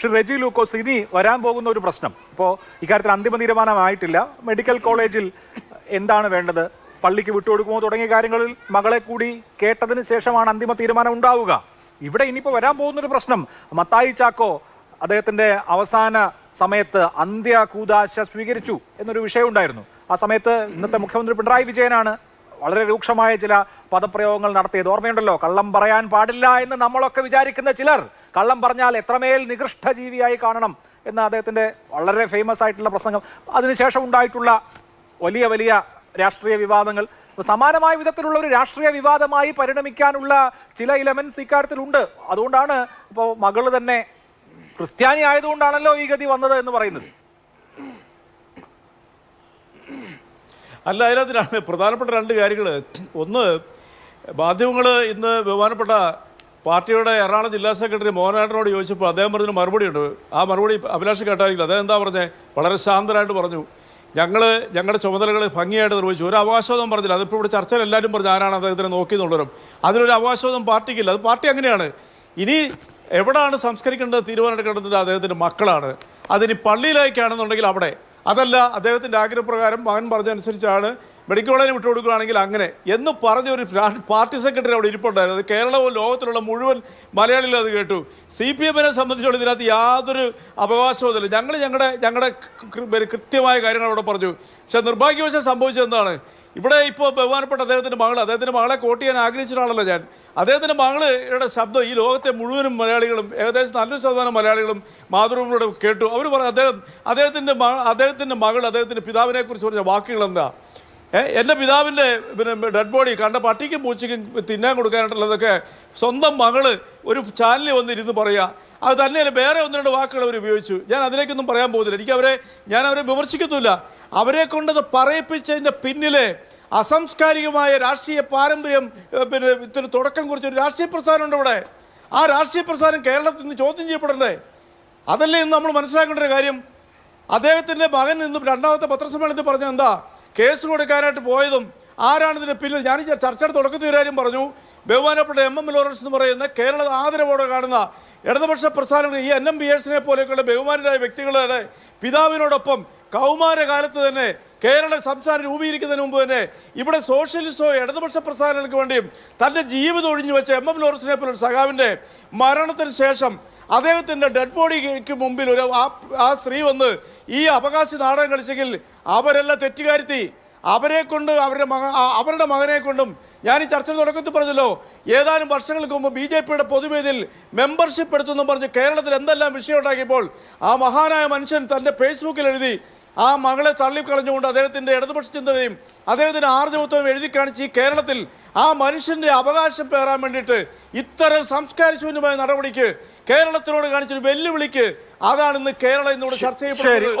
പക്ഷെ റെജി ലൂക്കോസ് ഇനി വരാൻ പോകുന്ന ഒരു പ്രശ്നം. ഇപ്പോൾ ഇക്കാര്യത്തിൽ അന്തിമ തീരുമാനമായിട്ടില്ല മെഡിക്കൽ കോളേജിൽ എന്താണ് വേണ്ടത്? പള്ളിക്ക് വിട്ടുകൊടുക്കുമോ തുടങ്ങിയ കാര്യങ്ങളിൽ മകളെ കൂടി കേട്ടതിന് ശേഷമാണ് അന്തിമ തീരുമാനം ഉണ്ടാവുക. ഇവിടെ ഇനിയിപ്പോൾ വരാൻ പോകുന്ന ഒരു പ്രശ്നം. മത്തായി ചാക്കോ അദ്ദേഹത്തിന്റെ അവസാന സമയത്ത് അന്ത്യ കൂതാശ സ്വീകരിച്ചു എന്നൊരു വിഷയം ഉണ്ടായിരുന്നു. ആ സമയത്ത് ഇന്നത്തെ മുഖ്യമന്ത്രി പിണറായി വിജയനാണ് വളരെ രൂക്ഷമായ ചില പദപ്രയോഗങ്ങൾ നടത്തിയത് ഓർമ്മയുണ്ടല്ലോ? കള്ളം പറയാൻ പാടില്ല എന്ന് നമ്മളൊക്കെ വിചാരിക്കുന്ന ചിലർ കള്ളം പറഞ്ഞാൽ എത്രമേൽ നികൃഷ്ട ജീവിയായി കാണണം എന്ന അദ്ദേഹത്തിന്റെ വളരെ ഫേമസ് ആയിട്ടുള്ള പ്രസംഗം. അതിനുശേഷം ഉണ്ടായിട്ടുള്ള വലിയ വലിയ രാഷ്ട്രീയ വിവാദങ്ങൾ. സമാനമായ വിധത്തിലുള്ള ഒരു രാഷ്ട്രീയ വിവാദമായി പരിണമിക്കാനുള്ള ചില ഇലമെന്റ്സ് ഇക്കാര്യത്തിലുണ്ട്. അതുകൊണ്ടാണ് ഇപ്പോൾ മകൾ തന്നെ ക്രിസ്ത്യാനി ആയതുകൊണ്ടാണല്ലോ ഈ ഗതി വന്നത് എന്ന് പറയുന്നത്. അല്ല അതിനകത്തിനാണ് പ്രധാനപ്പെട്ട രണ്ട് കാര്യങ്ങൾ. ഒന്ന് മാധ്യമങ്ങൾ ഇന്ന് ബഹുമാനപ്പെട്ട പാർട്ടിയുടെ എറണാകുളം ജില്ലാ സെക്രട്ടറി മോഹനാട്ടനോട് ചോദിച്ചപ്പോൾ അദ്ദേഹം പറഞ്ഞൊരു മറുപടി ഉണ്ട് ആ മറുപടി അഭിലാഷ് കേട്ടായിരിക്കില്ല. അദ്ദേഹം എന്താ പറഞ്ഞത് വളരെ ശാന്തരായിട്ട് പറഞ്ഞു. ഞങ്ങൾ ഞങ്ങളുടെ ചുമതലകൾ ഭംഗിയായിട്ട് നിർവഹിച്ചു. ഒരു അവകാശവാദം പറഞ്ഞില്ല. അതിപ്പോൾ ഇവിടെ ചർച്ചയിൽ എല്ലാവരും പറഞ്ഞു ആരാണ് അദ്ദേഹത്തിനെ നോക്കി എന്നുള്ളവരും അതിനൊരു അവകാശവാദം പാർട്ടിക്കില്ല. അത് പാർട്ടി അങ്ങനെയാണ്. ഇനി എവിടെയാണ് സംസ്കരിക്കേണ്ടത് തീരുമാനമെടുക്കേണ്ടത്? അദ്ദേഹത്തിന്റെ മക്കളാണ്. അതിന് പള്ളിയിലേക്കാണെന്നുണ്ടെങ്കിൽ അവിടെ. അതല്ല അദ്ദേഹത്തിന്റെ ആഗ്രഹപ്രകാരം മകൻ പറഞ്ഞതനുസരിച്ചാണ് മെഡിക്കൽ കോളേജിൽ വിട്ടുകൊടുക്കുകയാണെങ്കിൽ അങ്ങനെ എന്ന് പറഞ്ഞ ഒരു പാർട്ടി സെക്രട്ടറി അവിടെ ഇരിപ്പുണ്ടായിരുന്നു. കേരളവും ലോകത്തിലുള്ള മുഴുവൻ മലയാളികളും അത് കേട്ടു. സി പി എമ്മിനെ സംബന്ധിച്ചോളം ഇതിനകത്ത് യാതൊരു അവകാശവുമില്ല ഞങ്ങൾ ഞങ്ങളുടെ ഞങ്ങളുടെ കൃത്യമായ കാര്യങ്ങൾ അവിടെ പറഞ്ഞു. പക്ഷേ നിർഭാഗ്യവശം സംഭവിച്ചത് എന്താണ്? ഇവിടെ ഇപ്പോൾ ബഹുമാനപ്പെട്ട അദ്ദേഹത്തിന്റെ മകൾ അദ്ദേഹത്തിന്റെ മകളെ കോട്ട് ചെയ്യാൻ ആഗ്രഹിച്ചിട്ടാണല്ലോ ഞാൻ. അദ്ദേഹത്തിന്റെ മകളുടെ ശബ്ദം ഈ ലോകത്തെ മുഴുവനും മലയാളികളും ഏകദേശം നല്ലൊരു ശതമാനം മലയാളികളും മാതൃഭൂമിയുടെ കേട്ടു. അവർ പറഞ്ഞു അദ്ദേഹം അദ്ദേഹത്തിന്റെ മകൾ അദ്ദേഹത്തിന്റെ മകൾ അദ്ദേഹത്തിന്റെ പിതാവിനെക്കുറിച്ച് പറഞ്ഞ വാക്കുകൾ എന്താ എന്റെ പിതാവിന്റെ പിന്നെ ഡെഡ് ബോഡി കണ്ട പട്ടിക്കും പൂച്ചയ്ക്കും തിന്നാൻ കൊടുക്കാനായിട്ടുള്ളതൊക്കെ സ്വന്തം മകൾ ഒരു ചാനലിൽ വന്നിരുന്ന് പറയുക അത് തന്നെയല്ല വേറെ ഒന്ന് രണ്ട് വാക്കുകൾ അവർ ഉപയോഗിച്ചു. ഞാൻ അതിലേക്കൊന്നും പറയാൻ പോകുന്നില്ല. എനിക്ക് അവരെ ഞാൻ അവരെ വിമർശിക്കുന്നില്ല അവരെ കൊണ്ടത് പറയിപ്പിച്ചതിന്റെ പിന്നിലെ അസംസ്കാരികമായ രാഷ്ട്രീയ പാരമ്പര്യം പിന്നെ ഇത്തിന് തുടക്കം കുറിച്ച ഒരു രാഷ്ട്രീയ പ്രസ്ഥാനമുണ്ട് ഇവിടെ. ആ രാഷ്ട്രീയ പ്രസ്ഥാനം കേരളത്തിൽ നിന്ന് ചോദ്യം ചെയ്യപ്പെടണ്ടേ? അതല്ലേ ഇന്ന് നമ്മൾ മനസ്സിലാക്കേണ്ട ഒരു കാര്യം. അദ്ദേഹത്തിന്റെ മകൻ ഇന്ന് രണ്ടാമത്തെ പത്രസമ്മേളനത്തിൽ പറഞ്ഞ എന്താ? കേസ് കൊടുക്കാനായിട്ട് പോയതും ആരാണ് പിന്നിൽ? ഞാൻ ചർച്ച തുടക്കത്തിൽ കാര്യം പറഞ്ഞു. ബഹുമാനപ്പെട്ട എം. എം. ലോറൻസ് എന്ന് പറയുന്ന കേരള ആദരവോടെ കാണുന്ന ഇടതുപക്ഷ പ്രസ്ഥാനങ്ങൾ ഈ എൻ. എം. ബി എസിനെ പോലെയൊക്കെയുള്ള ബഹുമാനരായ വ്യക്തികളുടെ പിതാവിനോടൊപ്പം കൗമാരകാലത്ത് തന്നെ കേരള സംസ്ഥാനം രൂപീകരിക്കുന്നതിന് മുമ്പ് തന്നെ ഇവിടെ സോഷ്യലിസ്റ്റോ ഇടതുപക്ഷ പ്രസ്ഥാനങ്ങൾക്ക് വേണ്ടിയും തന്റെ ജീവിതം ഒഴിഞ്ഞു വെച്ച എം. എം. ലോറൻസിനെ പോലെ ഒരു സഖാവിന്റെ മരണത്തിന് ശേഷം അദ്ദേഹത്തിന്റെ ഡെഡ് ബോഡിക്ക് മുമ്പിൽ ഒരു ആ ആ സ്ത്രീ വന്ന് ഈ അവകാശി നാടകം കളിച്ചെങ്കിൽ അവരെല്ലാം തെറ്റുകാരുത്തി. അവരെ കൊണ്ട് അവരുടെ മക അവരുടെ മകനെ കൊണ്ടും ഞാൻ ഈ ചർച്ച തുടക്കത്തിൽ പറഞ്ഞല്ലോ ഏതാനും വർഷങ്ങൾക്ക് മുമ്പ് ബി ജെ പിയുടെ പൊതുവേദിയിൽ മെമ്പർഷിപ്പ് എടുത്തെന്നും പറഞ്ഞ് കേരളത്തിൽ എന്തെല്ലാം വിഷയം ഉണ്ടാക്കിയപ്പോൾ ആ മഹാനായ മനുഷ്യൻ തന്റെ ഫേസ്ബുക്കിൽ എഴുതി ആ മകളെ തള്ളിക്കളഞ്ഞുകൊണ്ട് അദ്ദേഹത്തിന്റെ ഇടതുപക്ഷ ചിന്തതയും അദ്ദേഹത്തിന്റെ ആർജവത്വവും എഴുതി കാണിച്ച് ഈ കേരളത്തിൽ ആ മനുഷ്യന്റെ അവകാശം പേറാൻ വേണ്ടിയിട്ട് ഇത്തരം സംസ്കാരശൂന്യമായ നടപടിക്ക് കേരളത്തിനോട് കാണിച്ചൊരു വെല്ലുവിളിക്ക് അതാണ് ഇന്ന് കേരളം ഇന്നോട് ചർച്ച ചെയ്യപ്പെടുന്നത്.